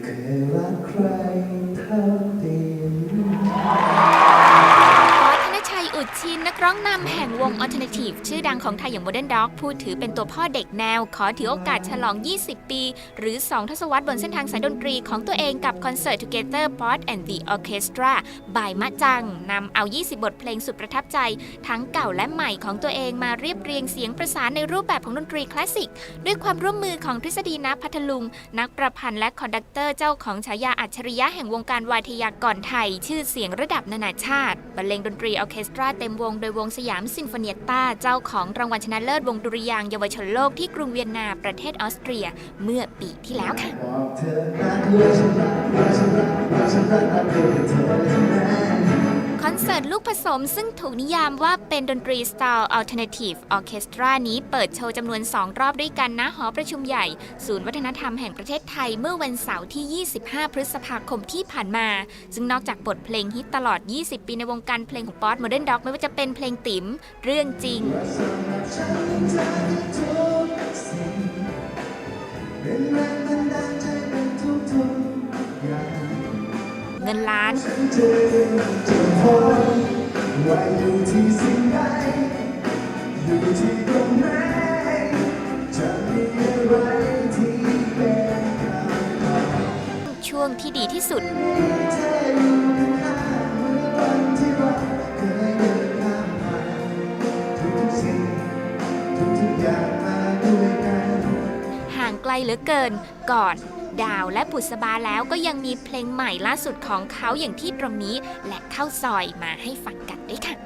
เชัยอุดชินนักร้องนำแห่งวง Alternative ชื่อดังของไทยอย่าง Modern Dog ผู้ถือเป็นตัวพ่อเด็กแนว ขอถือโอกาสฉลอง 20 ปี หรือ 2 ทศวรรษบนเส้นทางสายดนตรีของตัวเองกับคอนเสิร์ต Together Pod and the Orchestra บ่ายมะจังนำเอา 20 บทเพลงสุดประทับใจ ทั้งเก่าและใหม่ของตัวเองมาเรียบเรียงเสียงประสานในรูปแบบของดนตรีคลาสสิก ด้วยความร่วมมือของทฤษฎีนับพัทลุง นักประพันธ์และคอนดักเตอร์เจ้าของฉายาอัจฉริยะแห่งวงการวายทยากรไทย ชื่อเสียงระดับนานาชาติบรรเลงดนตรีออร์เคสตราเต็มวงโดยวงสยามซิมโฟเนียต้าเจ้าของรางวัลชนะเลิศวงดุริยางเยาวชนโลกที่กรุงเวียนนาประเทศออสเตรียเมื่อปีที่แล้วค่ะ อนเธอเธอใช่ไหมคอนเสิร์ตลูกผสมซึ่งถูกนิยามว่าเป็นดนตรีสไตล์ Alternative Orchestra นี้เปิดโชว์จำนวน 2 รอบด้วยกันณหอประชุมใหญ่ ศูนย์วัฒนธรรมแห่งประเทศไทยเมื่อวันเสาร์ที่ 25 พฤษภาคมที่ผ่านมา ซึ่งนอกจากบทเพลงฮิตตลอด 20 ปีในวงการเพลงของป๊อต Modern Dog ไม่ว่าจะเป็นเพลงติ๋มเรื่องจริงเป็นแรงบันดาลใจเป็นทุกๆอย่าง เงินล้านช่วงที่ดีที่สุดห่างไกลเหลือเกินก่อน ดาวและบุษบาแล้วก็ยังมีเพลงใหม่ล่าสุดของเขาอย่างที่ตรงนี้ และเข้าซอยมาให้ฟังกันด้วยค่ะ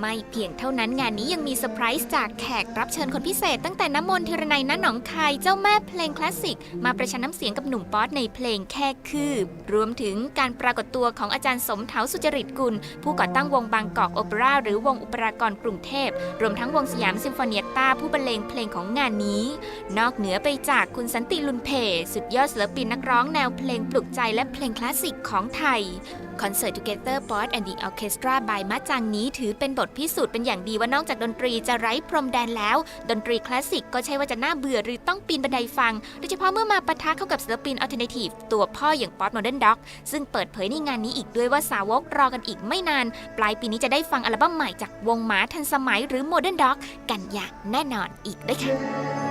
ไม่เพียงเท่านั้นงานนี้ยังมีเซอร์ไพรส์จากแขกรับเชิญคนพิเศษตั้งแต่น้ำมนต์ธีรนัยณหนองคายเจ้าแม่เพลงคลาสสิก มาประชันน้ำเสียงกับหนุ่มป๊อตในเพลงแค่คืบ รวมถึงการปรากฏตัวของอาจารย์สมเถาสุจริตกุล ผู้ก่อตั้งวงบางกอกโอเปร่าหรือวงอุปรากรกรุงเทพ รวมทั้งวงสยามซิมโฟเนียต้าผู้บรรเลงเพลงของงานนี้ นอกเหนือไปจากคุณสันติลุนเพ สุดยอดศิลปินนักร้องแนวเพลงปลุกใจและเพลงคลาสสิกของไทยคอนเสิร์ต Together Pod and the Orchestra by มะจังนี้ถือเป็นบทพิสูจน์เป็นอย่างดีว่านอกจากดนตรีจะไร้พรมแดนแล้ว ดนตรีคลาสสิกก็ใช่ว่าจะน่าเบื่อหรือต้องปีนบันไดฟัง โดยเฉพาะเมื่อมาปะทะเข้ากับศิลปินอ Alternative ตัวพ่ออย่างป๊อต Modern Dog ซึ่งเปิดเผยในงานนี้อีกด้วยว่าสาวกรอกันอีกไม่นาน ปลายปีนี้จะได้ฟังอัลบั้มใหม่จากวงหมาทันสมัยหรือ Modern Dog กันอย่างแน่นอนอีกด้วยค่ะ